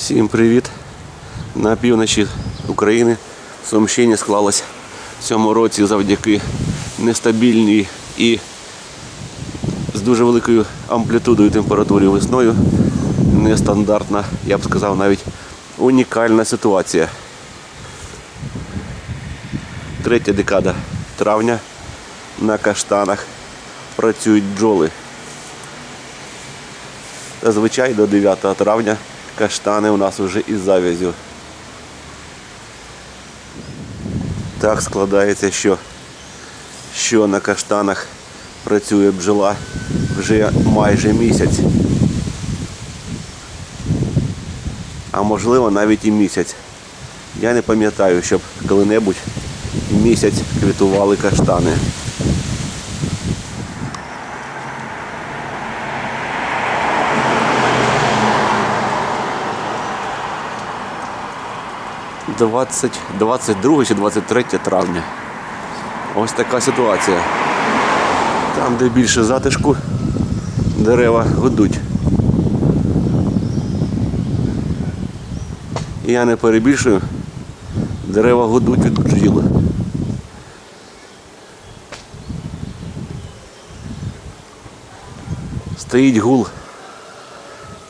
Всім привіт! На півночі України Сумщині склалась в цьому році завдяки нестабільній і з дуже великою амплітудою температури весною. Нестандартна, я б сказав, навіть унікальна ситуація. Третя декада травня на каштанах працюють бджоли. Зазвичай до 9 травня каштани у нас вже із завязю. Так складається, що, що на каштанах працює бджола вже майже місяць. А можливо навіть і місяць. Я не пам'ятаю, щоб коли-небудь місяць квітували каштани. Двадцять 22 чи 23 травня. Ось така ситуація. Там, де більше затишку, дерева гудуть. Я не перебільшую, дерева гудуть від бджіл. Стоїть гул.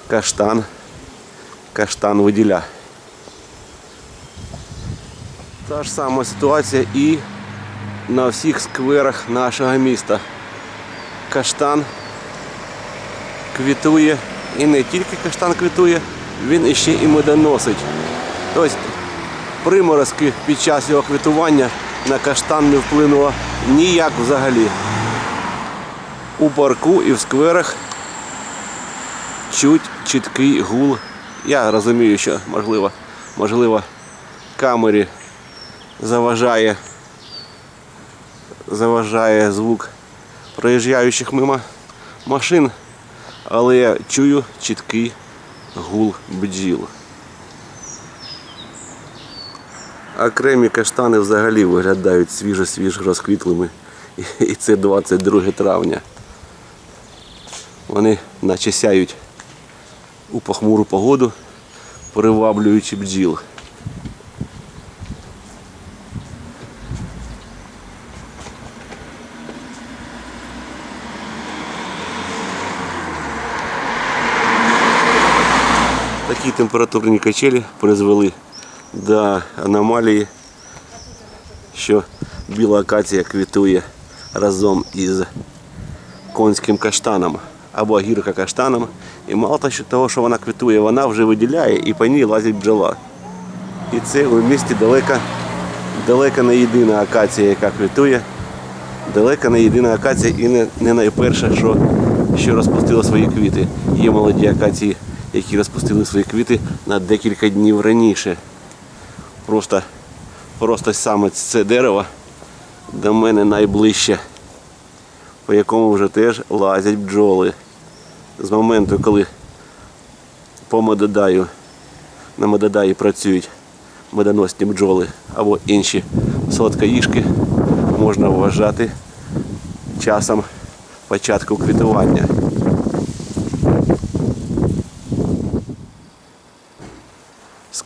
Каштан. Каштан виділя. Та ж сама ситуація і на всіх скверах нашого міста. Каштан квітує і не тільки каштан квітує, він іще і медоносить. Тобто приморозки під час його квітування на каштан не вплинуло ніяк взагалі. У парку і в скверах чуть чіткий гул. Я розумію, що можливо, можливо камері заважає, заважає звук проїжджаючих мимо машин, але я чую чіткий гул бджіл. Окремі каштани взагалі виглядають свіжо-свіжо розквітлими. І- це 22 травня. Вони наче сяють у похмуру погоду, приваблюючи бджіл. Такі температурні качелі призвели до аномалії, що біла акація квітує разом із конським каштаном або гірка каштаном. І мало того, що- вона квітує, вона вже виділяє і по ній лазить бджола. І це у місті далека, далека не єдина акація, яка квітує. Далека не єдина акація і не, не найперша, що, що розпустила свої квіти. Є молоді акації, які розпустили свої квіти на декілька днів раніше. Просто, просто саме це дерево до мене найближче, по якому вже теж лазять бджоли. З моменту, коли по медодаю, на медодаї працюють медоносні бджоли або інші солодкоїжки, можна вважати часом початку квітування.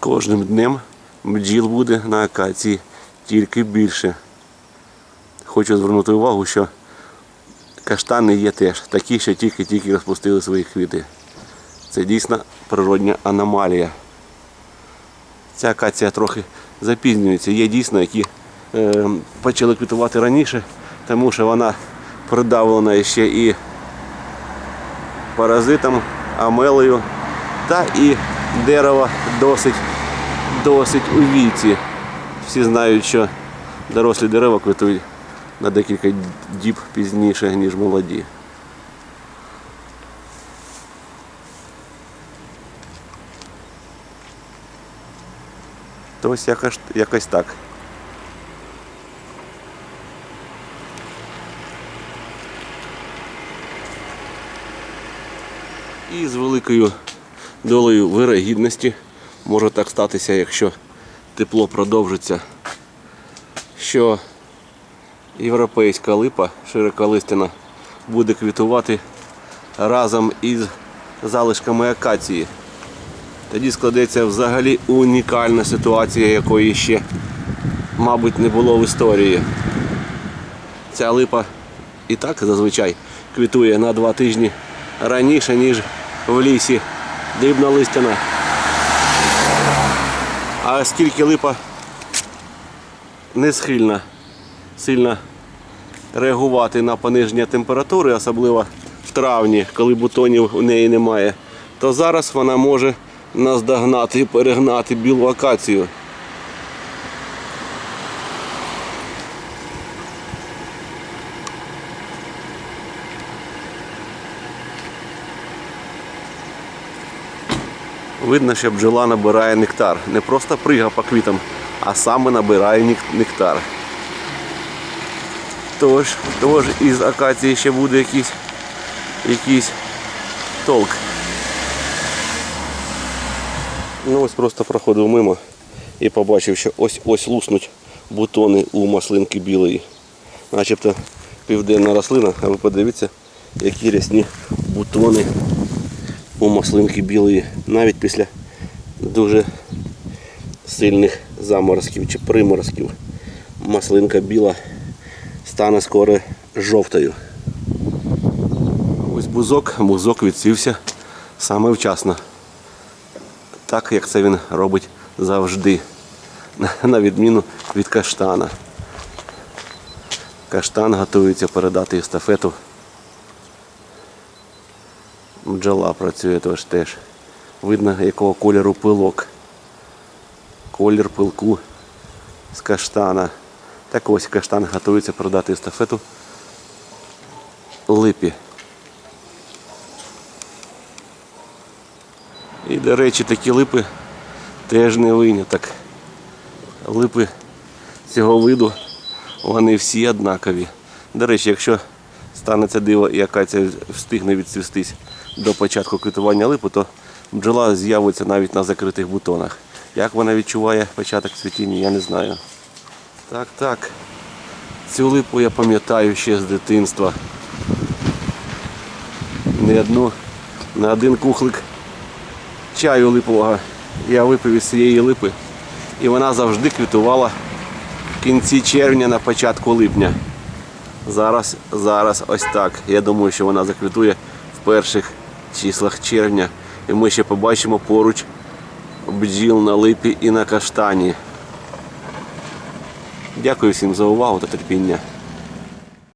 Кожним днем бджіл буде на акації тільки більше. Хочу звернути увагу, що каштани є теж такі, що тільки-тільки розпустили свої квіти. Це дійсно природня аномалія. Ця акація трохи запізнюється. Є дійсно, які е, почали квітувати раніше, тому що вона придавлена ще і паразитом, амелею, та і дерево досить, досить у віці. Всі знають, що дорослі дерева квітують на декілька діб пізніше, ніж молоді. То ось якось, якось так. І з великою долею вирогідності може так статися, якщо тепло продовжиться, що європейська липа широколистяна буде квітувати разом із залишками акації. тоді складеться взагалі унікальна ситуація, якої ще, мабуть, не було в історії. Ця липа і так зазвичай квітує на два тижні раніше, ніж в лісі дрібнолистяна. А оскільки липа не схильна сильно реагувати на пониження температури, особливо в травні, коли бутонів у неї немає, то зараз вона може наздогнати і перегнати білу акацію. Видно, що бджола набирає нектар. Не просто прига по квітам, а саме набирає нектар. Тож, тож із акації ще буде якийсь, якийсь толк. Ну ось просто проходив мимо і побачив, що ось ось луснуть бутони у маслинки білої. Начебто південна рослина, а ви подивіться, які рясні бутони у маслинки білої. Навіть після дуже сильних заморозків чи приморозків. Маслинка біла стане скоро жовтою. Ось бузок, бузок відсівся саме вчасно. Так як це він робить завжди. На- відміну від каштана. Каштан готується передати естафету. Бджола працює тож теж. Видно, якого кольору пилок. Колір пилку з каштана. Так ось каштан готується продати естафету липі. І, до речі, такі липи теж не виняток. Липи цього виду, вони всі однакові. До речі, якщо станеться диво і акація встигне відцвістись до початку квітування липу, то бджола з'явиться навіть на закритих бутонах. Як вона відчуває початок цвітіння, я не знаю. Так, так. Цю липу я пам'ятаю ще з дитинства. Не одну, на один кухлик чаю липового я випив із цієї липи. І вона завжди квітувала в кінці червня на початку липня. Зараз, зараз ось так. Я думаю, що вона заквітує в перших числах червня. І ми ще побачимо поруч бджіл на липі і на каштані. Дякую всім за увагу та терпіння.